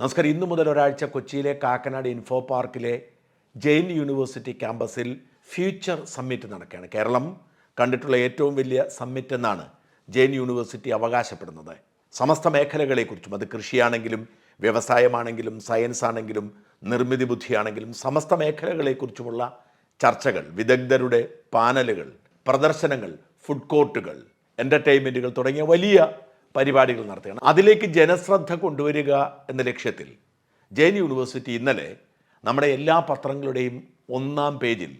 നമസ്കാരം. ഇന്നു മുതൽ ഒരാഴ്ച കൊച്ചിയിലെ കാക്കനാട് ഇൻഫോ പാർക്കിലെ ജെയിൻ യൂണിവേഴ്സിറ്റി ക്യാമ്പസിൽ ഫ്യൂച്ചർ സമ്മിറ്റ് നടക്കുകയാണ്. കേരളം കണ്ടിട്ടുള്ള ഏറ്റവും വലിയ സമ്മിറ്റ് എന്നാണ് ജെയിൻ യൂണിവേഴ്സിറ്റി അവകാശപ്പെടുന്നത്. സമസ്ത മേഖലകളെക്കുറിച്ചും അത് കൃഷിയാണെങ്കിലും വ്യവസായമാണെങ്കിലും സയൻസ് ആണെങ്കിലും നിർമ്മിതി ബുദ്ധിയാണെങ്കിലും സമസ്ത മേഖലകളെക്കുറിച്ചുമുള്ള ചർച്ചകൾ വിദഗ്ധരുടെ പാനലുകൾ പ്രദർശനങ്ങൾ ഫുഡ് കോർട്ടുകൾ എന്റർടൈൻമെന്റുകൾ തുടങ്ങിയ വലിയ പരിപാടികൾ നടത്തുകയാണ്. അതിലേക്ക് ജനശ്രദ്ധ കൊണ്ടുവരിക എന്ന ലക്ഷ്യത്തിൽ ജെയിൻ യൂണിവേഴ്സിറ്റി ഇന്നലെ നമ്മുടെ എല്ലാ പത്രങ്ങളുടെയും ഒന്നാം പേജിൽ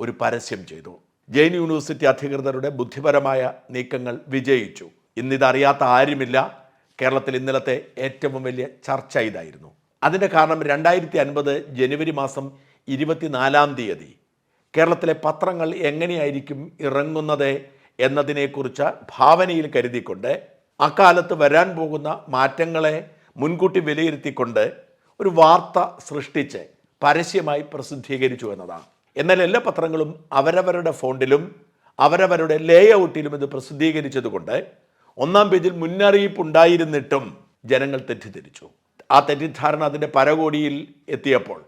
ഒരു പരസ്യം ചെയ്തു. ജെയിൻ യൂണിവേഴ്സിറ്റി അധികൃതരുടെ ബുദ്ധിപരമായ നീക്കങ്ങൾ വിജയിച്ചു. ഇന്നിതറിയാത്ത ആരുമില്ല. കേരളത്തിൽ ഇന്നലത്തെ ഏറ്റവും വലിയ ചർച്ച ഇതായിരുന്നു. അതിന്റെ കാരണം രണ്ടായിരത്തി അൻപത് ജനുവരി മാസം ഇരുപത്തിനാലാം തീയതി കേരളത്തിലെ പത്രങ്ങൾ എങ്ങനെയായിരിക്കും ഇറങ്ങുന്നത് എന്നതിനെക്കുറിച്ച് ഭാവനയിൽ കരുതിക്കൊണ്ട് അക്കാലത്ത് വരാൻ പോകുന്ന മാറ്റങ്ങളെ മുൻകൂട്ടി വിലയിരുത്തിക്കൊണ്ട് ഒരു വാർത്ത സൃഷ്ടിച്ച് പരസ്യമായി പ്രസിദ്ധീകരിച്ചു എന്നതാണ്. എന്നാൽ എല്ലാ പത്രങ്ങളും അവരവരുടെ ഫോണ്ടിലും അവരവരുടെ ലേ ഔട്ടിലും ഇത് പ്രസിദ്ധീകരിച്ചതുകൊണ്ട് ഒന്നാം പേജിൽ മുന്നറിയിപ്പ് ഉണ്ടായിരുന്നിട്ടും ജനങ്ങൾ തെറ്റിദ്ധരിച്ചു. ആ തെറ്റിദ്ധാരണ അതിന്റെ പരകോടിയിൽ എത്തിയപ്പോൾ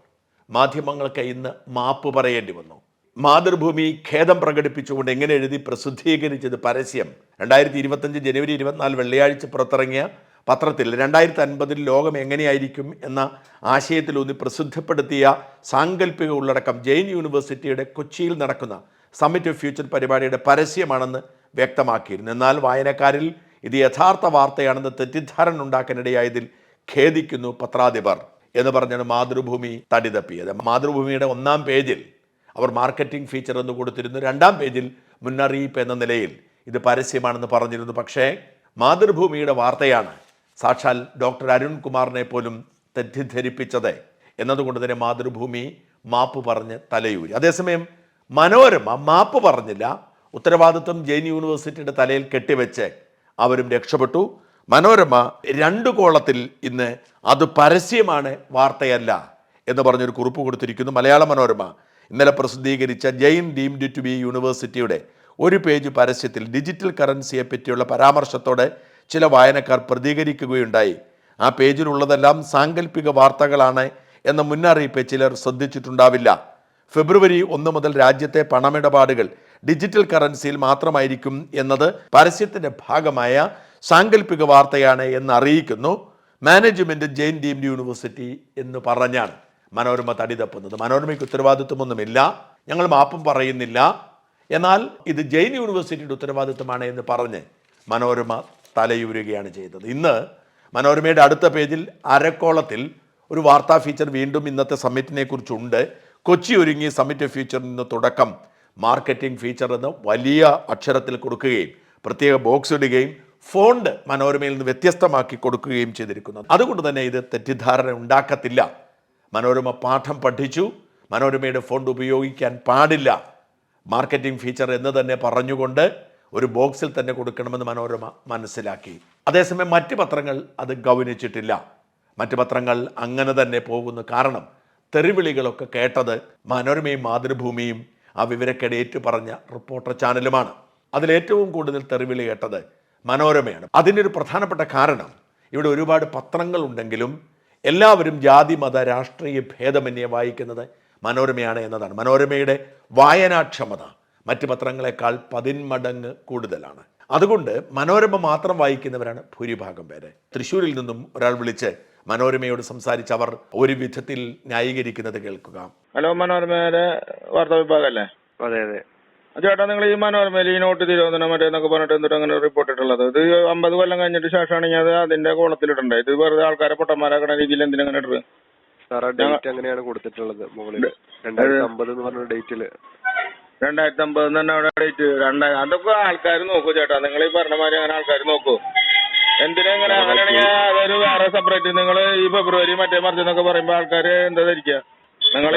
മാധ്യമങ്ങൾക്ക് ഇന്ന് മാപ്പ് പറയേണ്ടി വന്നു. മാതൃഭൂമി ഖേദം പ്രകടിപ്പിച്ചുകൊണ്ട് എങ്ങനെ എഴുതി പ്രസിദ്ധീകരിച്ചത് പരസ്യം? രണ്ടായിരത്തി ഇരുപത്തഞ്ച് ജനുവരി ഇരുപത്തിനാല് വെള്ളിയാഴ്ച പുറത്തിറങ്ങിയ പത്രത്തിൽ രണ്ടായിരത്തി അൻപതിൽ ലോകം എങ്ങനെയായിരിക്കും എന്ന ആശയത്തിലൂന്നി പ്രസിദ്ധപ്പെടുത്തിയ സാങ്കല്പിക ഉള്ളടക്കം ജെയിൻ യൂണിവേഴ്സിറ്റിയുടെ കൊച്ചിയിൽ നടക്കുന്ന സമ്മിറ്റ് ഓഫ് ഫ്യൂച്ചർ പരിപാടിയുടെ പരസ്യമാണെന്ന് വ്യക്തമാക്കിയിരുന്നു. എന്നാൽ വായനക്കാരിൽ ഇത് യഥാർത്ഥ വാർത്തയാണെന്ന് തെറ്റിദ്ധാരണ ഉണ്ടാക്കാനിടയായതിൽ ഖേദിക്കുന്നു പത്രാധിപർ എന്ന് പറഞ്ഞാണ് മാതൃഭൂമി തടിതപ്പിയത്. മാതൃഭൂമിയുടെ ഒന്നാം പേജിൽ അവർ മാർക്കറ്റിംഗ് ഫീച്ചർ എന്ന് കൊടുത്തിരുന്നു. രണ്ടാം പേജിൽ മുന്നറിയിപ്പ് എന്ന നിലയിൽ ഇത് പരസ്യമാണെന്ന് പറഞ്ഞിരുന്നു. പക്ഷേ മാതൃഭൂമിയുടെ വാർത്തയാണ് സാക്ഷാൽ ഡോക്ടർ അരുൺകുമാറിനെ പോലും തെറ്റിദ്ധരിപ്പിച്ചത്. എന്നതുകൊണ്ട് തന്നെ മാതൃഭൂമി മാപ്പ് പറഞ്ഞ് തലയൂരി. അതേസമയം മനോരമ മാപ്പ് പറഞ്ഞില്ല. ഉത്തരവാദിത്വം ജെയിൻ യൂണിവേഴ്സിറ്റിയുടെ തലയിൽ കെട്ടിവെച്ച് അവരും രക്ഷപ്പെട്ടു. മനോരമ രണ്ട് കോളത്തിൽ ഇന്ന് അത് പരസ്യമാണ് വാർത്തയല്ല എന്ന് പറഞ്ഞൊരു കുറിപ്പ് കൊടുത്തിരിക്കുന്നു. മലയാള മനോരമ ഇന്നലെ പ്രസിദ്ധീകരിച്ച ജെയിൻ ഡീംഡ് ടു ബി യൂണിവേഴ്സിറ്റിയുടെ ഒരു പേജ് പരസ്യത്തിൽ ഡിജിറ്റൽ കറൻസിയെ പറ്റിയുള്ള പരാമർശത്തോടെ ചില വായനക്കാർ പ്രതികരിക്കുകയുണ്ടായി. ആ പേജിലുള്ളതെല്ലാം സാങ്കല്പിക വാർത്തകളാണ് എന്ന മുന്നറിയിപ്പ് ചിലർ ശ്രദ്ധിച്ചിട്ടുണ്ടാവില്ല. ഫെബ്രുവരി ഒന്ന് മുതൽ രാജ്യത്തെ പണമിടപാടുകൾ ഡിജിറ്റൽ കറൻസിയിൽ മാത്രമായിരിക്കും എന്നത് പരസ്യത്തിന്റെ ഭാഗമായ സാങ്കല്പിക വാർത്തയാണ് എന്ന് അറിയിക്കുന്നു. മാനേജ്മെന്റ് ജെയിൻ ഡീംഡ് യൂണിവേഴ്സിറ്റി എന്ന് പറഞ്ഞാണ്. മനോരമ തടി തപ്പുന്നത്. മനോരമയ്ക്ക് ഉത്തരവാദിത്വമൊന്നുമില്ല. ഞങ്ങൾ മാപ്പും പറയുന്നില്ല. എന്നാൽ ഇത് ജെയിൻ യൂണിവേഴ്സിറ്റിയുടെ ഉത്തരവാദിത്വമാണ് എന്ന് പറഞ്ഞ് മനോരമ തലയൂരുകയാണ് ചെയ്തത്. ഇന്ന് മനോരമയുടെ അടുത്ത പേജിൽ അരക്കോളത്തിൽ ഒരു വാർത്താ ഫീച്ചർ വീണ്ടും ഇന്നത്തെ സമ്മിറ്റിനെ കുറിച്ചുണ്ട്. കൊച്ചി ഒരുങ്ങി സമ്മിറ്റ് ഫീച്ചറിൽ നിന്ന് തുടക്കം. മാർക്കറ്റിംഗ് ഫീച്ചർ എന്ന് വലിയ അക്ഷരത്തിൽ കൊടുക്കുകയും പ്രത്യേക ബോക്സ് ഇടുകയും ഫോണ്ട് മനോരമയിൽ നിന്ന് വ്യത്യസ്തമാക്കി കൊടുക്കുകയും ചെയ്തിരിക്കുന്നത് അതുകൊണ്ട് തന്നെ ഇത് തെറ്റിദ്ധാരണ ഉണ്ടാക്കത്തില്ല. മനോരമ പാഠം പഠിച്ചു. മനോരമയുടെ ഫോണ്ട് ഉപയോഗിക്കാൻ പാടില്ല. മാർക്കറ്റിംഗ് ഫീച്ചർ എന്ന് തന്നെ പറഞ്ഞുകൊണ്ട് ഒരു ബോക്സിൽ തന്നെ കൊടുക്കണമെന്ന് മനോരമ മനസ്സിലാക്കി. അതേസമയം മറ്റ് പത്രങ്ങൾ അത് ഗൗനിച്ചിട്ടില്ല. മറ്റു പത്രങ്ങൾ അങ്ങനെ തന്നെ പോകുന്നു കാരണം തെറിവിളികളൊക്കെ കേട്ടത് മനോരമയും മാതൃഭൂമിയും ആ വിവരക്കേട് ഏറ്റു പറഞ്ഞ റിപ്പോർട്ടർ ചാനലുമാണ് അതിലേറ്റവും കൂടുതൽ തെറിവിളി കേട്ടത് മനോരമയാണ്. അതിന്റെ ഒരു പ്രധാനപ്പെട്ട കാരണം ഇവിടെ ഒരുപാട് പത്രങ്ങളുണ്ടെങ്കിലും എല്ലാവരും ജാതി മത രാഷ്ട്രീയ ഭേദമന്യേ വായിക്കുന്നത് മനോരമയാണ് എന്നതാണ്. മനോരമയുടെ വായനാക്ഷമത മറ്റ് പത്രങ്ങളെക്കാൾ പതിന്മടങ്ങ് കൂടുതലാണ്. അതുകൊണ്ട് മനോരമ മാത്രം വായിക്കുന്നവരാണ് ഭൂരിഭാഗം പേര്. തൃശ്ശൂരിൽ നിന്നും ഒരാൾ വിളിച്ച് മനോരമയോട് സംസാരിച്ച് അവർ ഒരു വിധത്തിൽ ന്യായീകരിക്കുന്നത് കേൾക്കുക. ഹലോ മനോരമയുടെ വാർത്താ വിഭാഗം അല്ലേ? അതെ അതെ. ചേട്ടാ നിങ്ങൾ ഈ മനോരമയിൽ ഈ നോട്ട് തിരുവനന്തപുരം മറ്റേ എന്നൊക്കെ പറഞ്ഞിട്ട് എന്നിട്ട് അങ്ങനെ റിപ്പോർട്ട് ഇട്ടുള്ളത്? ഇത് അമ്പത് കൊല്ലം കഴിഞ്ഞിട്ട് ശേഷമാണ് ഞാൻ അത് അതിന്റെ കോളത്തിലിടണ്ടേ ഇത് വെറുതെ ആൾക്കാരെ പൊട്ടന്മാരാക്കണ രീതിയിൽ എന്തിനങ്ങനെ ഇട്ടത് ഡേറ്റ് അങ്ങനെയാണ് കൊടുത്തിട്ടുള്ളത്? മുകളിൽ രണ്ടായിരത്തി അമ്പത് എന്ന് പറഞ്ഞ ഡേറ്റിൽ രണ്ടായിരത്തി അമ്പത് തന്നെ അവിടെ ഡേറ്റ് രണ്ടായിരം അതൊക്കെ ആൾക്കാർ നോക്കൂ ചേട്ടാ. നിങ്ങൾ ഈ പറഞ്ഞ മാതിരി അങ്ങനെ ആൾക്കാർ നോക്കൂ. എന്തിനാ അങ്ങനെ അങ്ങനെയാണെങ്കിൽ അതൊരു വേറെ സെപ്പറേറ്റ് നിങ്ങൾ ഈ ഫെബ്രുവരി മറ്റേ മാർച്ച് എന്നൊക്കെ പറയുമ്പോൾ ആൾക്കാർ എന്താ ധരിക്കുക നിങ്ങൾ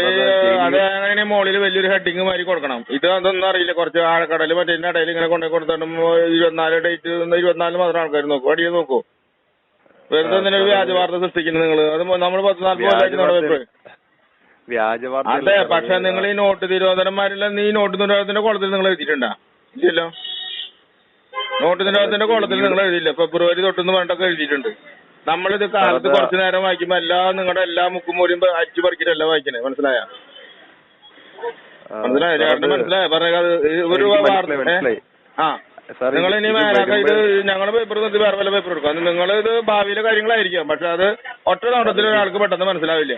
അത് അങ്ങനെ മുകളിൽ വലിയൊരു ഹെഡിങ് മാതിരി കൊടുക്കണം. ഇത് അതൊന്നും അറിയില്ല. കുറച്ച് ആഴക്കടൽ മറ്റേ ഇടയിൽ ഇങ്ങനെ കൊണ്ടു കൊടുത്തിട്ട് ഇരുപത്തിനാല് ഡേറ്റ് ഇരുപത്തിനാല് മാത്രം ആൾക്കാർ നോക്കൂ. അടിയെ നോക്കൂ. വെറുതെ എന്തിനാ ഒരു വ്യാജ വാർത്ത സൃഷ്ടിക്കുന്നത് നിങ്ങൾ അത് നമ്മൾ പത്ത് നാല് അതെ പക്ഷെ നിങ്ങൾ ഈ നോട്ട് തിരുവനന്തപുരംമാരില്ല നീ നോട്ട് നിരോധനത്തിന്റെ കോളത്തിൽ നിങ്ങൾ എഴുതിയിട്ടുണ്ടാ. ഇല്ലല്ലോ. നോട്ട് നിരോധനത്തിന്റെ കോളത്തിൽ നിങ്ങൾ എഴുതിയില്ല. ഫെബ്രുവരി തൊട്ടെന്ന് പറഞ്ഞിട്ടൊക്കെ എഴുതിയിട്ടുണ്ട്. നമ്മളിത് കാലത്ത് കുറച്ചു നേരം വായിക്കുമ്പോ എല്ലാ നിങ്ങളുടെ എല്ലാ മുക്കും മൂടിയും അടിച്ചു പറിക്കിട്ടല്ല വായിക്കണേ? മനസ്സിലായ? മനസ്സിലായ? ചേട്ടന് അത് മനസ്സിലായോ? പറഞ്ഞ ഒരു വാർത്ത. ആ. നിങ്ങൾ ഇനി ഇത് ഞങ്ങളുടെ പേപ്പർ നിർത്തി വേറെ വല്ല പേപ്പർ എടുക്കും. അത് നിങ്ങൾ ഇത് ഭാവിയിലെ കാര്യങ്ങളായിരിക്കും. പക്ഷെ അത് ഒറ്റ നോട്ടത്തിൽ ഒരാൾക്ക് പെട്ടെന്ന് മനസ്സിലാവില്ല.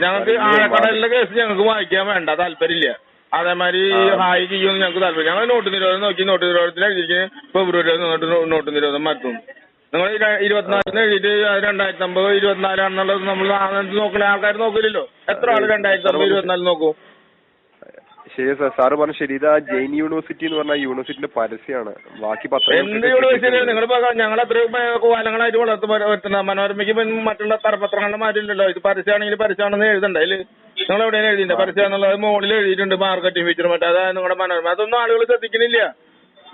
ഞങ്ങൾക്ക് ആഴക്കടലിലെ കേസ് ഞങ്ങൾക്ക് വായിക്കാൻ വേണ്ട താല്പര്യമില്ല. അതേമാതിരി ഹായ് ചെയ്യുമെന്ന് ഞങ്ങൾക്ക് താല്പര്യം ഞങ്ങൾ നോട്ട് നിരോധനം നോക്കി നോട്ട് നിരോധനത്തിൽ ഫെബ്രുവരി നോട്ട് നോട്ട് നിരോധനം മാറ്റും. നിങ്ങൾ ഇരുപത്തിനാലിന് എഴുതിയിട്ട് രണ്ടായിരത്തി അമ്പത് ഇരുപത്തിനാലാണെന്നുള്ളത് നമ്മൾ നോക്കണ. ആൾക്കാർ നോക്കില്ലല്ലോ എത്ര ആൾ രണ്ടായിരത്തി അമ്പത് ഇരുപത്തിനാല് നോക്കും? ശരി സാർ സാറ് പറഞ്ഞ ശരി. ഇതാ ജെയിൻ യൂണിവേഴ്സിറ്റി എന്ന് പറഞ്ഞ യൂണിവേഴ്സിറ്റിന്റെ പരസ്യമാണ് ബാക്കി എന്ത് യൂണിവേഴ്സിറ്റി നിങ്ങൾ ഞങ്ങൾ എത്ര കാലങ്ങളായിട്ട് വളർത്ത് വരുത്തുന്ന മനോരമയ്ക്ക് മറ്റുള്ള തറപത്രങ്ങളുടെ മാറ്റില്ലല്ലോ ഇത് പരസ്യമാണെങ്കിൽ പരസ്യമാണെന്ന് എഴുതണ്ട? അതിൽ നിങ്ങൾ എവിടെയാണ് എഴുതിയിട്ടുണ്ട്? പരസ്യം എന്നുള്ളത് മുകളിൽ എഴുതിയിട്ടുണ്ട് മാർക്കറ്റിംഗ് ഫീച്ചർ മറ്റേ അതായത് നിങ്ങളുടെ മനോരമ. അതൊന്നും ആളുകൾ ശ്രദ്ധിക്കുന്നില്ല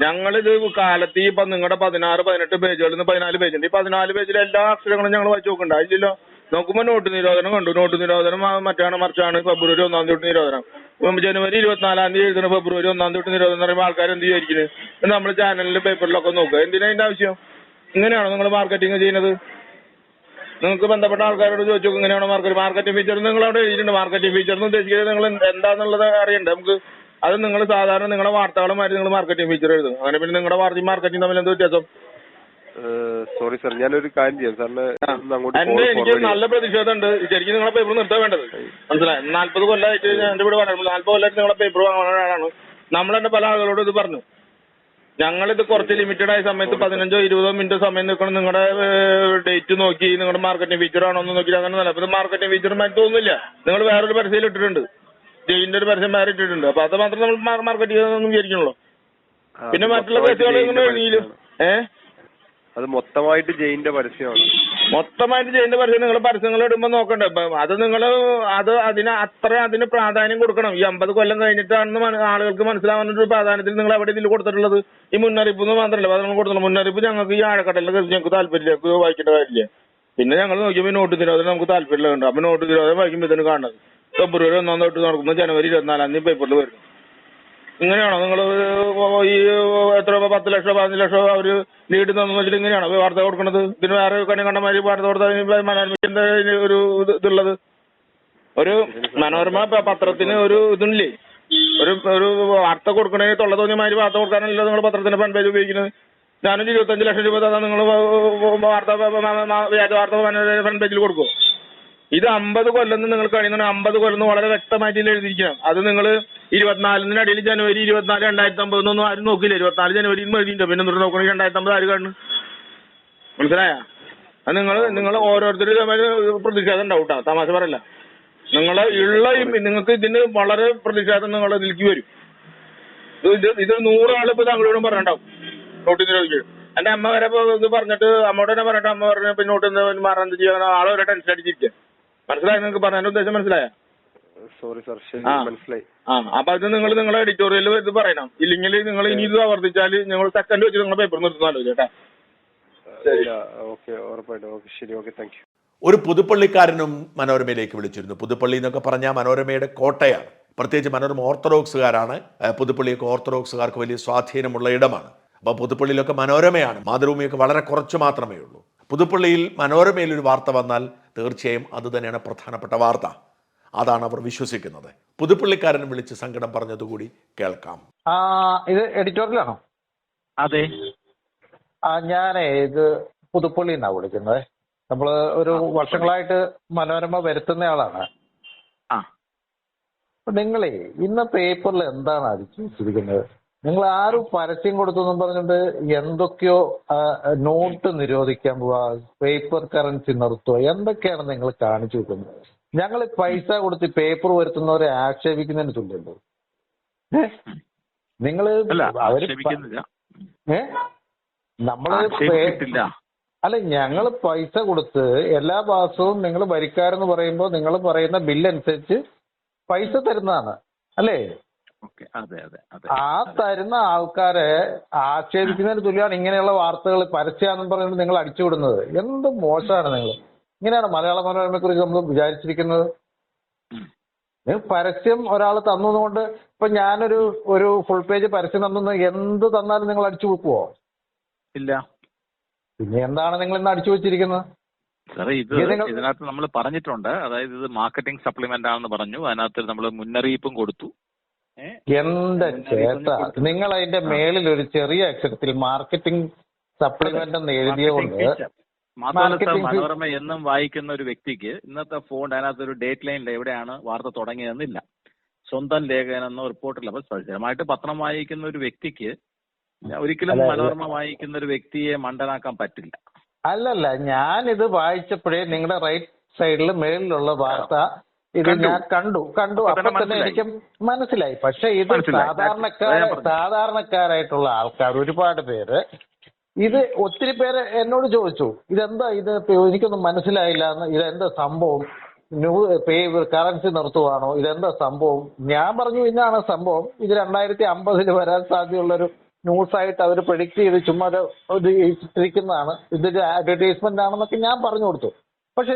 ഞങ്ങളിത് കാലത്ത് ഈ നിങ്ങളുടെ പതിനാറ് പതിനെട്ട് പേജുകളിൽ നിന്ന് പതിനാല് പേജ് ഉണ്ട്. ഈ പതിനാല് പേജിൽ എല്ലാ അക്ഷരങ്ങളും ഞങ്ങൾ വായിച്ചു നോക്കണ്ട ഇല്ലല്ലോ നോക്കുമ്പോൾ നോട്ട് നിരോധനം കണ്ടു. നോട്ട് നിരോധനം മറ്റാണ് മറിച്ചാണ് ഫെബ്രുവരി ഒന്നാം തീയതി നിരോധനം. ജനുവരി ഇരുപത്തിനാലാം തീയതി എഴുതുന്ന ഫെബ്രുവരി ഒന്നാം തീയതി നിരോധനം എന്ന് പറയുമ്പോൾ ആൾക്കാർ എന്ത് വിചാരിക്കുന്നത് നമ്മൾ ചാനലിൽ പേപ്പറിലൊക്കെ നോക്കുക. എന്തിനാ അതിന്റെ ആവശ്യം? ഇങ്ങനെയാണോ നിങ്ങൾ മാർക്കറ്റിംഗ് ചെയ്യുന്നത്? നിങ്ങൾക്ക് ബന്ധപ്പെട്ട ആൾക്കാരോട് ചോദിച്ചു ഇങ്ങനെയാണോ മാർക്കറ്റ് മാർക്കറ്റിംഗ് ഫീച്ചർ നിങ്ങൾ അവിടെ എഴുതിയിട്ടുണ്ട് മാർക്കറ്റിംഗ് ഫീച്ചർ എന്ന് ഉദ്ദേശിക്കുന്നത് നിങ്ങൾ എന്ത് എന്താന്നുള്ളത് അറിയണ്ടേ? നമുക്ക് അത് നിങ്ങൾ സാധാരണ നിങ്ങളുടെ വാർത്തകളുമായിട്ട് നിങ്ങൾ മാർക്കറ്റിംഗ് ഫീച്ചർ എഴുതും. അങ്ങനെ പിന്നെ നിങ്ങളുടെ വാർത്തയും മാർക്കറ്റിംഗ് തമ്മിൽ എന്ത് വ്യത്യാസം? സോറി സാർ ഞാനൊരു കാര്യം ചെയ്യാം. സാറിന് അങ്ങോട്ട് എന്റെ എനിക്ക്. നല്ല പ്രതിഷേധമുണ്ട്. ശരിക്കും നിങ്ങളെ പേപ്പർ നിർത്താൻ വേണ്ടത്. മനസ്സിലായി? നാല്പത് കൊല്ലമായിട്ട് ഞാൻ എന്റെ ഇവിടെ പറയുമ്പോൾ നാല്പത് കൊല്ലമായിട്ട് നിങ്ങളെ പേപ്പർ വാങ്ങുന്ന ഒരാളാണ് നമ്മൾ തന്നെ പല ആളുകളോട് ഇത് പറഞ്ഞു. ഞങ്ങൾ ഇത് കുറച്ച് ലിമിറ്റഡ് ആയ സമയത്ത് പതിനഞ്ചോ ഇരുപതോ മിനിറ്റ് സമയം നിൽക്കണം. നിങ്ങളുടെ ഡേറ്റ് നോക്കി നിങ്ങളുടെ മാർക്കറ്റിംഗ് ഫീച്ചർ ആണോ എന്ന് നോക്കി അങ്ങനെ നല്ല അപ്പൊ മാർക്കറ്റിംഗ് ഫീച്ചർ മാറ്റി തോന്നുന്നില്ല. നിങ്ങൾ വേറൊരു പരസ്യം ഇട്ടിട്ടുണ്ട്. ജയിന്റെ ഒരു പരസ്യം മാറി ഇട്ടിട്ടുണ്ട് അപ്പൊ അത് മാത്രം നമ്മൾ മാർക്കറ്റ് ചെയ്തെന്നൊന്നും വിചാരിക്കണല്ലോ. പിന്നെ മറ്റുള്ള കേസുകൾ. ഏഹ് അത് മൊത്തമായിട്ട് ജയിന്റെ പരസ്യമാണ്. മൊത്തമായിട്ട് ജയിന്റെ പരസ്യം നിങ്ങൾ പരസ്യങ്ങൾ ഇടുമ്പോൾ നോക്കണ്ടേ? അപ്പൊ അത് നിങ്ങൾ അത് അതിന് അത്ര അതിന് പ്രാധാന്യം കൊടുക്കണം. ഈ അമ്പത് കൊല്ലം കഴിഞ്ഞിട്ടാണെന്ന് ആളുകൾക്ക് മനസ്സിലാവാനൊരു പ്രാധാന്യത്തിൽ നിങ്ങൾ എവിടെ ഇതിൽ കൊടുത്തിട്ടുള്ളത്? ഈ മുന്നറിയിപ്പ് എന്ന് മാത്രമല്ല അത് നമ്മൾ കൊടുത്തു മുന്നറിയിപ്പ് ഞങ്ങൾക്ക് ഈ ആഴക്കടലിനെ കുറിച്ച് ഞങ്ങൾക്ക് താല്പര്യമില്ല. വായിക്കേണ്ട കാര്യമില്ല. പിന്നെ ഞങ്ങൾ നോക്കിയപ്പോൾ നോട്ട് നിരോധനം നമുക്ക് താല്പര്യമുണ്ട് അപ്പൊ നോട്ട് നിരോധനം വായിക്കുമ്പോൾ ഇതിന് കാണുന്നത്. ഫെബ്രുവരി ഒന്നാം തൊട്ട് നടക്കുന്ന. ജനുവരി ഇരുപത്തിനാലാം തീയതി പേപ്പറിൽ വരുന്നു ഇങ്ങനെയാണോ? നിങ്ങൾ ഈ എത്ര പത്ത് ലക്ഷം പതിനഞ്ച് ലക്ഷം അവർ ലീഡ് തന്നു വെച്ചിട്ട് ഇങ്ങനെയാണോ? വാർത്ത കൊടുക്കുന്നത് ഇതിന് വേറെ കണ്ണി കണ്ടമാതിരി വാർത്ത കൊടുത്താൽ മനോരമയുടെ ഒരു ഇതുള്ളത്. ഒരു മനോരമ പത്രത്തിന് ഒരു ഇതില്ലേ ഒരു ഒരു വാർത്ത കൊടുക്കണേ തൊള്ള തോന്നിയ മാതിരി വാർത്ത കൊടുക്കാനല്ല നിങ്ങൾ പത്രത്തിന്റെ ഫ്രണ്ട് പേജ് ഉപയോഗിക്കുന്നത്. ഞാനൊരു ഇരുപത്തഞ്ച് ലക്ഷം രൂപ തന്നാൽ നിങ്ങൾ വാർത്ത വാർത്ത ഫ്രണ്ട് പേജിൽ കൊടുക്കുമോ ഇത് അമ്പത് കൊല്ലം നിങ്ങൾ കഴിയുന്ന അമ്പത് കൊല്ലം വളരെ വ്യക്തമായിട്ട് എഴുതിയിരിക്കണം. അത് നിങ്ങൾ ഇരുപത്തിനാലിന് അടിയിൽ ജനുവരി ഇരുപത്തിനാല് രണ്ടായിരത്തി അമ്പതൊന്നും ആരും നോക്കില്ല ഇരുപത്തിനാല് ജനുവരി എഴുതിയിട്ടുണ്ട്. പിന്നെ എന്നിട്ട് നോക്കണമെങ്കിൽ രണ്ടായിരത്തി അമ്പത് ആര് കാണുന്നു? മനസ്സിലായ? അത് നിങ്ങൾ നിങ്ങൾ ഓരോരുത്തരും പ്രതിഷേധം ഉണ്ടാവും തമാശ പറയല്ല. നിങ്ങൾ ഉള്ള നിങ്ങൾക്ക് ഇതിന് വളരെ പ്രതിഷേധം നിങ്ങളുടെ ഇതിലേക്ക് വരും. ഇത് ഇത് നൂറാൾ ഇപ്പൊ താങ്കളോടും പറഞ്ഞിട്ടുണ്ടാവും. നോട്ട് ചോദിക്കും. എന്റെ അമ്മ വരെ ഇത് പറഞ്ഞിട്ട് അമ്മയോട് തന്നെ പറഞ്ഞിട്ട് അമ്മ പറഞ്ഞു പിന്നെ നോട്ട് എന്താ മാറാൻ ചെയ്യാൻ ആളെ ടെൻഷൻ അടിച്ചിരിക്കുക മനസ്സിലായോ? നിങ്ങൾക്ക് പറഞ്ഞ? ഉദ്ദേശം മനസ്സിലായോ? സോറി സാർ ശരി ആ. മനസ്സിലായി. ആ അപ്പൊ അത് നിങ്ങൾ നിങ്ങളുടെ എഡിറ്റോറിയലിൽ ഇത് പറയണം. ഇല്ലെങ്കിൽ നിങ്ങൾ ഇനി ഇത് ആവർത്തിച്ചാൽ ഞങ്ങൾ സെക്കൻഡ് വെച്ച് നിങ്ങളുടെ പേപ്പർ നിർത്തുന്നല്ലോ ചേട്ടാ ഇല്ല. ഓക്കെ ഉറപ്പായിട്ടും. ഓക്കെ ശരി ഓക്കെ താങ്ക് ഒരു പുതുപ്പള്ളിക്കാരനും മനോരമയിലേക്ക് വിളിച്ചിരുന്നു. പുതുപ്പള്ളി എന്നൊക്കെ പറഞ്ഞാൽ മനോരമയുടെ കോട്ടയാണ്. പ്രത്യേകിച്ച് മനോരമ ഓർത്തഡോക്സുകാരാണ്. പുതുപ്പള്ളിയൊക്കെ ഓർത്തഡോക്സുകാർക്ക് വലിയ സ്വാധീനമുള്ള ഇടമാണ്. അപ്പോൾ പുതുപ്പള്ളിയിലൊക്കെ മനോരമയാണ്. മാതൃഭൂമിയൊക്കെ വളരെ കുറച്ച് മാത്രമേ ഉള്ളൂ. പുതുപ്പള്ളിയിൽ മനോരമയിൽ ഒരു വാർത്ത വന്നാൽ തീർച്ചയായും അതുതന്നെയാണ് പ്രധാനപ്പെട്ട വാർത്ത. അതാണ് അവർ വിശ്വസിക്കുന്നത്. പുതുപ്പള്ളിക്കാരൻ വിളിച്ച് സങ്കടം പറഞ്ഞതുകൂടി കേൾക്കാം. ആ ഇത് എഡിറ്റോറിയലാണോ? അതെ. ആ ഞാനേ ഇത് പുതുപ്പള്ളി നിന്നാ വിളിക്കുന്നത്. നമ്മൾ ഒരു വർഷങ്ങളായിട്ട് മനോരമ വരുത്തുന്ന ആളാണ്. നിങ്ങളേ ഇന്ന് പേപ്പറിൽ എന്താണ് അടിച്ചു വെച്ചിരിക്കുന്നത് നിങ്ങൾ ആരും പരസ്യം കൊടുത്തൊന്നും പറഞ്ഞിട്ട് എന്തൊക്കെയോ നോട്ട് നിരോധിക്കാൻ പോവാ. പേപ്പർ കറൻസി നിർത്തുക എന്തൊക്കെയാണ് നിങ്ങൾ കാണിച്ചു വെക്കുന്നത്? ഞങ്ങൾ പൈസ കൊടുത്ത് പേപ്പർ വരുത്തുന്നവരെ ആക്ഷേപിക്കുന്നതിന് തുല്യല്ലോ നിങ്ങൾ അവർ ഏ? നമ്മൾ അല്ല ഞങ്ങൾ പൈസ കൊടുത്ത് എല്ലാ മാസവും നിങ്ങൾ വരിക്കാരെന്ന് പറയുമ്പോൾ നിങ്ങൾ പറയുന്ന ബില്ല് അനുസരിച്ച് പൈസ തരുന്നതാണ്. അല്ലേ? ആ തരുന്ന ആൾക്കാരെ ആക്ഷേപിക്കുന്നതിന് തുല്യമാണ് ഇങ്ങനെയുള്ള വാർത്തകൾ പരസ്യാന്നും പറഞ്ഞിട്ട് നിങ്ങൾ അടിച്ചുവിടുന്നത്. എന്ത് മോശമാണ് നിങ്ങൾ? ഇങ്ങനെയാണ് മലയാള മനോരമയെ കുറിച്ച് നമ്മൾ വിചാരിച്ചിരിക്കുന്നത്. പരസ്യം ഒരാൾ തന്നതുകൊണ്ട് ഇപ്പൊ ഞാനൊരു ഒരു ഫുൾ പേജ് പരസ്യം തന്നു എന്ത് തന്നാലും നിങ്ങൾ അടിച്ചു വെക്കുവോ? ഇല്ല. പിന്നെ എന്താണ് നിങ്ങൾ ഇന്ന് അടിച്ചു വെച്ചിരിക്കുന്നത്? സാറേ ഇത് ഇത് ഇതിനകത്ത് നമ്മൾ പറഞ്ഞിട്ടുണ്ട്. അതായത് ഇത് മാർക്കറ്റിംഗ് സപ്ലിമെന്റ് ആണെന്ന് പറഞ്ഞു. അതിനകത്ത് നമ്മൾ മുന്നറിയിപ്പും കൊടുത്തു? എന്റെ മുന്നറിയിപ്പൊന്നും ചേട്ടാ. നിങ്ങൾ അതിന്റെ മേളിൽ ഒരു ചെറിയ അക്ഷരത്തിൽ മാർക്കറ്റിംഗ് സപ്ലിമെന്റ് എന്ന് feature. മാത്രമല്ല മനോരമ എന്നും വായിക്കുന്ന ഒരു വ്യക്തിക്ക് ഇന്നത്തെ ഫോൺ അതിനകത്ത് ഒരു ഡേറ്റ് ലൈനിൽ എവിടെയാണ് വാർത്ത തുടങ്ങിയതെന്നില്ല സ്വന്തം ലേഖനെന്നോ റിപ്പോർട്ടില്ല അപ്പൊ സ്ഥിരമായിട്ട് പത്രം വായിക്കുന്ന ഒരു വ്യക്തിക്ക് ഒരിക്കലും മനോരമ വായിക്കുന്ന ഒരു വ്യക്തിയെ മണ്ടനാക്കാൻ പറ്റില്ല അല്ലല്ല ഞാനിത് വായിച്ചപ്പോഴേ നിങ്ങളുടെ റൈറ്റ് സൈഡിൽ മേളിലുള്ള വാർത്ത ഇത്. ഞാൻ കണ്ടു. കണ്ടു അപ്പൊ തന്നെ എനിക്ക് മനസ്സിലായി. പക്ഷെ ഇത് സാധാരണക്കാര് സാധാരണക്കാരായിട്ടുള്ള ആൾക്കാർ ഒരുപാട് പേര് ഇത് ഒത്തിരി പേര് എന്നോട് ചോദിച്ചു ഇതെന്താ ഇത്? എനിക്കൊന്നും മനസ്സിലായില്ല. ഇതെന്താ സംഭവം? ന്യൂ പേ കറൻസി നിർത്തുവാണോ? ഇതെന്താ സംഭവം? ഞാൻ പറഞ്ഞു ഇന്നാണ് സംഭവം. ഇത് രണ്ടായിരത്തി അമ്പതിൽ വരാൻ സാധ്യതയുള്ളൊരു ന്യൂസായിട്ട് അവർ പ്രഡിക്റ്റ് ചെയ്ത് ചുമ്മാ ഒരു ഇത് ഇട്ടിരിക്കുന്നതാണ്. ഇതൊരു അഡ്വർടൈസ്മെന്റ് ആണെന്നൊക്കെ ഞാൻ പറഞ്ഞു കൊടുത്തു. പക്ഷെ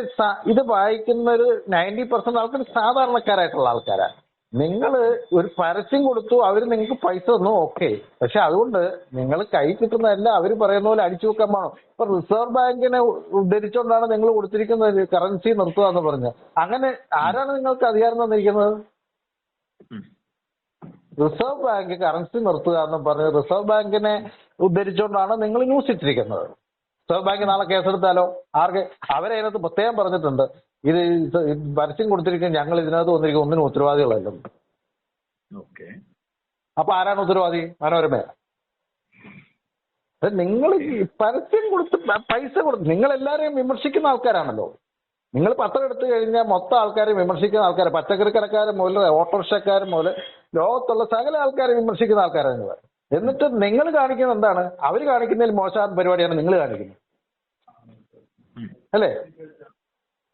ഇത് വായിക്കുന്ന ഒരു നയന്റി പെർസെന്റ് ആൾക്കാർ സാധാരണക്കാരായിട്ടുള്ള ആൾക്കാരാണ്. നിങ്ങൾ ഒരു പരസ്യം കൊടുത്തു അവർ നിങ്ങൾക്ക് പൈസ തന്നു ഓക്കെ. പക്ഷെ അതുകൊണ്ട് നിങ്ങൾ കൈ കിട്ടുന്നതല്ല അവർ പറയുന്ന പോലെ അടിച്ചു വെക്കാൻ വേണം ഇപ്പൊ റിസർവ് ബാങ്കിനെ ഉദ്ധരിച്ചുകൊണ്ടാണ് നിങ്ങൾ കൊടുത്തിരിക്കുന്നത് കറൻസി നിർത്തുക എന്ന് പറഞ്ഞ്. അങ്ങനെ ആരാണ് നിങ്ങൾക്ക് അധികാരം തന്നിരിക്കുന്നത്? റിസർവ് ബാങ്ക് കറൻസി നിർത്തുക എന്ന് പറഞ്ഞ് റിസർവ് ബാങ്കിനെ ഉദ്ധരിച്ചുകൊണ്ടാണ് നിങ്ങൾ ന്യൂസ് ഇട്ടിരിക്കുന്നത്. റിസർവ് ബാങ്ക് നാളെ കേസെടുത്താലോ? ആർക്ക്? അവരെ അവരതിനകത്ത് പ്രത്യേകം പറഞ്ഞിട്ടുണ്ട്. ഇത് പരസ്യം കൊടുത്തിരിക്കുന്ന ഞങ്ങൾ ഇതിനകത്ത് വന്നിരിക്കുന്ന ഒന്നിനും ഉത്തരവാദികളല്ലെന്ന് ഓക്കെ. അപ്പൊ ആരാണ് ഉത്തരവാദി? മനോരമ നിങ്ങൾ പരസ്യം കൊടുത്ത് പൈസ കൊടുത്ത് നിങ്ങൾ എല്ലാവരെയും വിമർശിക്കുന്ന ആൾക്കാരാണല്ലോ. നിങ്ങൾ പത്രം എടുത്തു കഴിഞ്ഞാൽ മൊത്തം ആൾക്കാരെ വിമർശിക്കുന്ന ആൾക്കാർ പച്ചക്കറി കടക്കാരൻ മുതൽ ഓട്ടോറിക്ഷക്കാരൻ മുതൽ ലോകത്തുള്ള സകല ആൾക്കാരെ വിമർശിക്കുന്ന ആൾക്കാരാണ് നിങ്ങൾ. എന്നിട്ട് നിങ്ങൾ കാണിക്കുന്നത് എന്താണ്? അവർ കാണിക്കുന്നതിൽ മോശം പരിപാടിയാണ് നിങ്ങൾ കാണിക്കുന്നത്. അല്ലേ?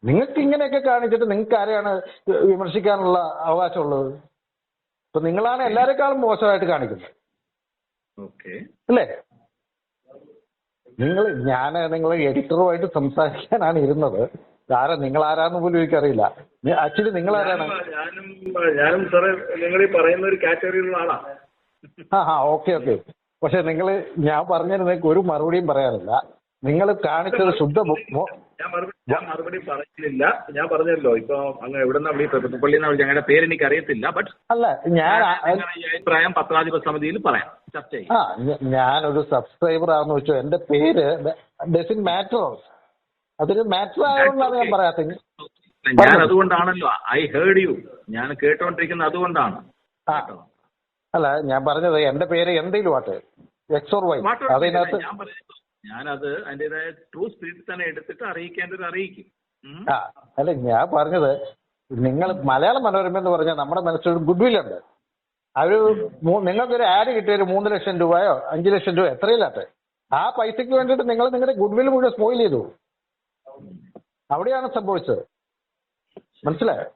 നിങ്ങൾക്ക് ഇങ്ങനെയൊക്കെ കാണിച്ചിട്ട് നിങ്ങൾക്ക് ആരെയാണ് വിമർശിക്കാനുള്ള അവകാശമുള്ളത്? ഇപ്പൊ നിങ്ങളാണ് എല്ലാരെക്കാളും മോശമായിട്ട് കാണിക്കുന്നത്. അല്ലേ? നിങ്ങൾ ഞാൻ നിങ്ങൾ എഡിറ്ററുമായിട്ട് സംസാരിക്കാനാണ് ഇരുന്നത്. ആരാ നിങ്ങൾ ആരാന്ന് പോലും എനിക്കറിയില്ല ആക്ച്വലി നിങ്ങൾ ആരാണ്? ഞാനും ഞാനും സാറേ നിങ്ങൾ ഈ പറയുന്ന ഒരു കാറ്റഗറിയിലുള്ള ആളാ. ആ ആ ഓക്കെ ഓക്കെ. പക്ഷെ നിങ്ങൾ ഞാൻ പറഞ്ഞതിന് നിങ്ങൾക്ക് ഒരു മറുപടിയും പറയാനില്ല. നിങ്ങൾ കാണിച്ചത് ശുദ്ധ മു- മു- ഞാൻ മറുപടി ഞാൻ മറുപടി പറയുന്നില്ല ഞാൻ പറഞ്ഞല്ലോ ഇപ്പൊ അങ്ങ് എവിടെന്നാ വിളി പുതുപ്പള്ളി എന്നാ വിളിച്ചത് ഞങ്ങളുടെ പേര് എനിക്ക് അറിയത്തില്ല ബട്ട് അല്ല ഞാൻ ആ- നിങ്ങളുടെ ഈ അഭിപ്രായം പത്രാധിപ സമിതിയിൽ പറയാം ചർച്ച ചെയ്യാം. ആ ഞ- ഞാനൊരു സബ്സ്ക്രൈബർ ആണെന്ന് വെച്ചു. എന്റെ പേര് ഡസിൻ മാറ്റർ അതൊരു മാറ്റർ ആയതുകൊണ്ടാണ് ഞാൻ പറയാത്തത്. ഞാൻ അതുകൊണ്ടാണല്ലോ ഐ ഹേർഡ് യു ഞാൻ കേട്ടോണ്ടിരിക്കുന്നത് അതുകൊണ്ടാണ്. ആ അല്ല ഞാൻ പറഞ്ഞത് എന്റെ പേര് എന്തെങ്കിലും ആട്ടെ. എക്സ് ഓർ വൈ അതിനകത്ത് ഞാനത് അതിന്റേതായ ട്രൂ സ്പിരിറ്റ് തന്നെ എടുത്തിട്ട് അറിയിക്കേണ്ടത് അറിയിക്കും. ആ അല്ല ഞാൻ പറഞ്ഞത് നിങ്ങൾ മലയാള മനോരമ എന്ന് പറഞ്ഞാൽ നമ്മുടെ മനസ്സിലൊരു ഗുഡ് വിൽ ഉണ്ട് ഒരു നിങ്ങൾക്കൊരു ആഡ് കിട്ടിയ ഒരു മൂന്ന് ലക്ഷം രൂപയോ അഞ്ച് ലക്ഷം രൂപ എത്രയില്ലാട്ടെ ആ പൈസക്ക് വേണ്ടിയിട്ട് നിങ്ങൾ നിങ്ങളുടെ ഗുഡ് വിൽ മുഴുവൻ സ്പോയിൽ ചെയ്തു. അവിടെയാണ് സംഭവിച്ചത്. മനസ്സിലായോ.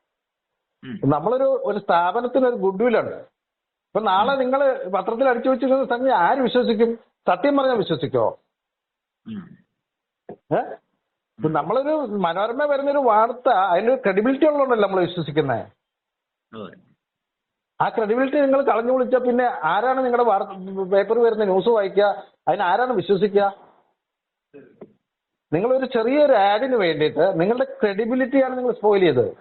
നമ്മളൊരു ഒരു സ്ഥാപനത്തിന് ഒരു ഗുഡ് വിൽ ഉണ്ട് ഇപ്പൊ നാളെ നിങ്ങൾ പത്രത്തിൽ അടിച്ചു വെച്ചിരുന്ന സംഗതി ആര് വിശ്വസിക്കും? സത്യം പറഞ്ഞാൽ വിശ്വസിക്കോ. ഏ? ഇപ്പൊ നമ്മളൊരു മനോരമ വരുന്നൊരു വാർത്ത അതിന്റെ ക്രെഡിബിലിറ്റി ഉള്ളതുകൊണ്ടല്ലോ നമ്മൾ വിശ്വസിക്കുന്നത് ആ ക്രെഡിബിലിറ്റി നിങ്ങൾ കളഞ്ഞു വിളിച്ചാൽ പിന്നെ ആരാണ് നിങ്ങളുടെ വാർത്ത പേപ്പർ വരുന്ന ന്യൂസ് വായിക്കുക അതിന് ആരാണ് വിശ്വസിക്കുക നിങ്ങളൊരു ചെറിയൊരു ആഡിന് വേണ്ടിയിട്ട് നിങ്ങളുടെ ക്രെഡിബിലിറ്റിയാണ് നിങ്ങൾ സ്പോയിൽ ചെയ്തത്.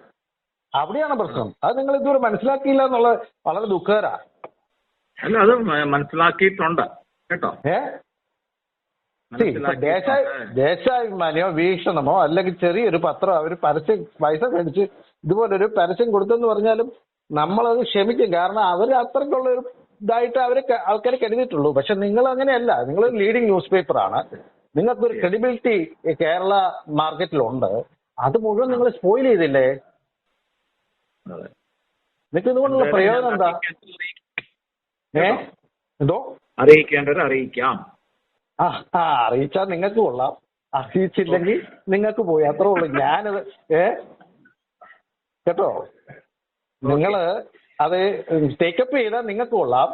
അവിടെയാണ് പ്രശ്നം. അത് നിങ്ങൾ ഇതുവരെ മനസ്സിലാക്കിയില്ല എന്നുള്ളത് വളരെ ദുഃഖകരാ. അല്ല അത് മനസ്സിലാക്കിയിട്ടുണ്ട്. കേട്ടോ? ദേശാ ദേശാഭിമാനിയോ വീക്ഷണമോ അല്ലെങ്കിൽ ചെറിയൊരു പത്രം അവർ പരസ്യം പൈസ മേടിച്ച് ഇതുപോലൊരു പരസ്യം കൊടുത്തെന്ന് പറഞ്ഞാലും നമ്മളത് ക്ഷമിക്കും. കാരണം അവർ അത്രക്കുള്ള ഒരു ഇതായിട്ട് അവർ ആൾക്കാർ കരുതിയിട്ടുള്ളൂ. പക്ഷെ നിങ്ങൾ അങ്ങനെയല്ല നിങ്ങൾ ലീഡിംഗ് ന്യൂസ് പേപ്പർ ആണ്. നിങ്ങൾക്കൊരു ക്രെഡിബിലിറ്റി കേരള മാർക്കറ്റിലുണ്ട് അത് മുഴുവൻ നിങ്ങൾ സ്പോയിൽ ചെയ്തില്ലേ. നിങ്ങൾക്ക് ഇതുകൊണ്ടുള്ള പ്രയോജനം എന്താ? ഏ? എന്തോ? അറിയിക്കേണ്ടവർ അറിയിക്കാം. ആ ആ അറിയിച്ചാൽ നിങ്ങൾക്ക് കൊള്ളാം. അറിയിച്ചില്ലെങ്കിൽ നിങ്ങൾക്ക് പോയി. അത്രേ ഉള്ളൂ. ഞാനത് ഏ? കേട്ടോ? നിങ്ങൾ അത് ടേക്കപ്പ് ചെയ്താൽ നിങ്ങൾക്ക് കൊള്ളാം.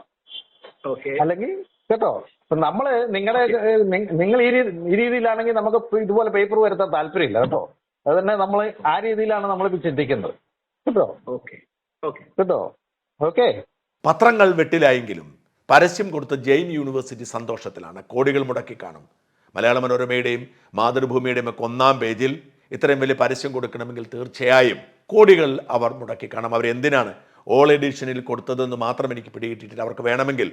ഓക്കെ. അല്ലെങ്കിൽ കേട്ടോ? നമ്മൾ നിങ്ങളുടെ നിങ്ങൾ ഈ രീതി ഈ രീതിയിലാണെങ്കിൽ നമുക്ക് ഇതുപോലെ പേപ്പർ വരുത്താൻ താല്പര്യമില്ല കേട്ടോ? അത് തന്നെ നമ്മൾ ആ രീതിയിലാണ് നമ്മളിപ്പോ ചിന്തിക്കുന്നത്. കേട്ടോ? ഓക്കെ. ഓക്കെ. കേട്ടോ? ഓക്കെ. പത്രങ്ങൾ വെട്ടിലായെങ്കിലും പരസ്യം കൊടുത്ത ജെയിൻ യൂണിവേഴ്സിറ്റി സന്തോഷത്തിലാണ്. കോടികൾ മുടക്കി കാണും. മലയാള മനോരമയുടെയും മാതൃഭൂമിയുടെയും ഒക്കെ ഒന്നാം പേജിൽ ഇത്രയും വലിയ പരസ്യം കൊടുക്കണമെങ്കിൽ തീർച്ചയായും കോടികൾ അവർ മുടക്കി കാണും. അവർ എന്തിനാണ് ഓൾ എഡിഷനിൽ കൊടുത്തതെന്ന് മാത്രം എനിക്ക് പിടികിട്ടിയിട്ടില്ല. അവർക്ക് വേണമെങ്കിൽ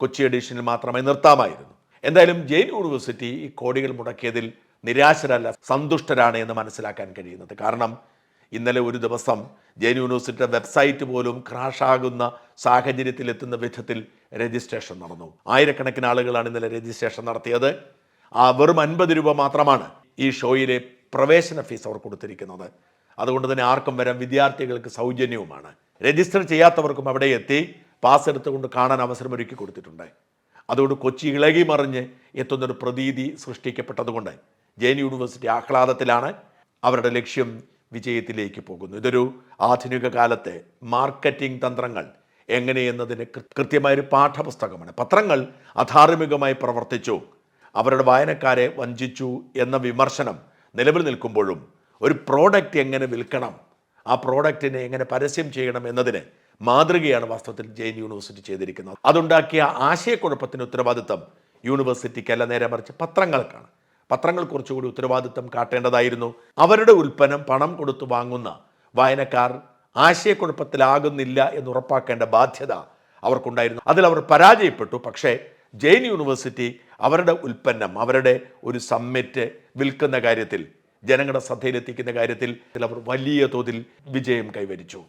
കൊച്ചി എഡിഷനിൽ മാത്രമായി നിർത്താമായിരുന്നു. എന്തായാലും ജെയിൻ യൂണിവേഴ്സിറ്റി ഈ കോടികൾ മുടക്കിയതിൽ നിരാശരല്ല സന്തുഷ്ടരാണ് എന്ന് മനസ്സിലാക്കാൻ കഴിയുന്നത്. കാരണം ഇന്നലെ ഒരു ദിവസം ജെയിൻ യൂണിവേഴ്സിറ്റിയുടെ വെബ്സൈറ്റ് പോലും ക്രാഷാകുന്ന സാഹചര്യത്തിലെത്തുന്ന വിധത്തിൽ രജിസ്ട്രേഷൻ നടന്നു. ആയിരക്കണക്കിന് ആളുകളാണ് ഇന്നലെ രജിസ്ട്രേഷൻ നടത്തിയത്. ആ വെറും അൻപത് രൂപ മാത്രമാണ് ഈ ഷോയിലെ പ്രവേശന ഫീസ് അവർ കൊടുത്തിരിക്കുന്നത്. അതുകൊണ്ട് തന്നെ ആർക്കും വരാം വിദ്യാർത്ഥികൾക്ക് സൗജന്യവുമാണ്. രജിസ്റ്റർ ചെയ്യാത്തവർക്കും അവിടെ എത്തി പാസ് എടുത്തുകൊണ്ട് കാണാൻ അവസരം ഒരുക്കി കൊടുത്തിട്ടുണ്ട്. അതുകൊണ്ട് കൊച്ചി ഇളകി മറിഞ്ഞ് എത്തുന്നൊരു പ്രതീതി സൃഷ്ടിക്കപ്പെട്ടതുകൊണ്ട് ജെയിൻ യൂണിവേഴ്സിറ്റി ആഹ്ലാദത്തിലാണ്. അവരുടെ ലക്ഷ്യം വിജയത്തിലേക്ക് പോകുന്നു. ഇതൊരു ആധുനിക കാലത്തെ മാർക്കറ്റിംഗ് തന്ത്രങ്ങൾ. എങ്ങനെയെന്നതിന് കൃത്യമായൊരു പാഠപുസ്തകമാണ്. പത്രങ്ങൾ അധാർമികമായി പ്രവർത്തിച്ചു. അവരുടെ വായനക്കാരെ വഞ്ചിച്ചു എന്ന വിമർശനം നിലവിൽ നിൽക്കുമ്പോഴും ഒരു പ്രോഡക്റ്റ് എങ്ങനെ വിൽക്കണം ആ പ്രോഡക്റ്റിനെ എങ്ങനെ പരസ്യം ചെയ്യണം എന്നതിന് മാതൃകയാണ് വാസ്തവത്തിൽ ജെയിൻ യൂണിവേഴ്സിറ്റി ചെയ്തിരിക്കുന്നത്. അതുണ്ടാക്കിയ ആശയക്കുഴപ്പത്തിന് ഉത്തരവാദിത്തം യൂണിവേഴ്സിറ്റിക്കല്ല നേരെ മറിച്ച് പത്രങ്ങൾക്കാണ്. പത്രങ്ങൾ കുറച്ചുകൂടി ഉത്തരവാദിത്തം കാട്ടേണ്ടതായിരുന്നു. അവരുടെ ഉൽപ്പന്നം പണം കൊടുത്തു വാങ്ങുന്ന വായനക്കാർ ആശയക്കുഴപ്പത്തിലാകുന്നില്ല എന്ന് ഉറപ്പാക്കേണ്ട ബാധ്യത അവർക്കുണ്ടായിരുന്നു. അതിൽ അവർ പരാജയപ്പെട്ടു. പക്ഷേ ജെയിൻ യൂണിവേഴ്സിറ്റി അവരുടെ ഉൽപ്പന്നം അവരുടെ ഒരു സമ്മിറ്റ് വിൽക്കുന്ന കാര്യത്തിൽ ജനങ്ങളുടെ ശ്രദ്ധയിലെത്തിക്കുന്ന കാര്യത്തിൽ അവർ വലിയ തോതിൽ വിജയം കൈവരിച്ചു.